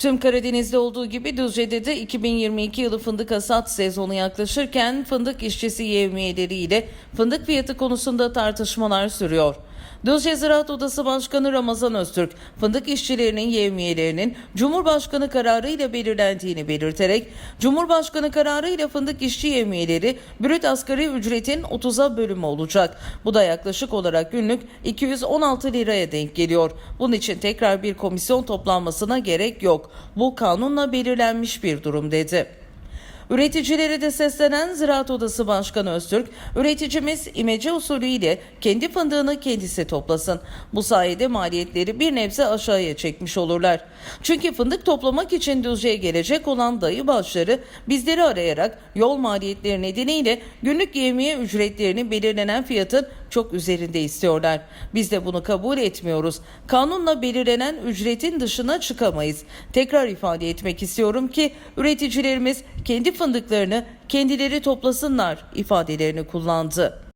Tüm Karadeniz'de olduğu gibi Düzce'de de 2022 yılı fındık hasat sezonu yaklaşırken fındık işçisi yevmiyeleriyle fındık fiyatı konusunda tartışmalar sürüyor. Düzce Ziraat Odası Başkanı Ramazan Öztürk, fındık işçilerinin yevmiyelerinin Cumhurbaşkanı kararı ile belirlendiğini belirterek, Cumhurbaşkanı kararı ile fındık işçi yevmiyeleri brüt asgari ücretin 30'a bölümü olacak. Bu da yaklaşık olarak günlük 216 liraya denk geliyor. Bunun için tekrar bir komisyon toplanmasına gerek yok. Bu kanunla belirlenmiş bir durum dedi. Üreticilere de seslenen Ziraat Odası Başkanı Öztürk, üreticimiz imece usulüyle kendi fındığını kendisi toplasın. Bu sayede maliyetleri bir nebze aşağıya çekmiş olurlar. Çünkü fındık toplamak için Düzce'ye gelecek olan dayı başları bizleri arayarak yol maliyetleri nedeniyle günlük yevmiye ücretlerini belirlenen fiyatın çok üzerinde istiyorlar. Biz de bunu kabul etmiyoruz. Kanunla belirlenen ücretin dışına çıkamayız. Tekrar ifade etmek istiyorum ki üreticilerimiz kendi fındıklarını kendileri toplasınlar ifadelerini kullandı.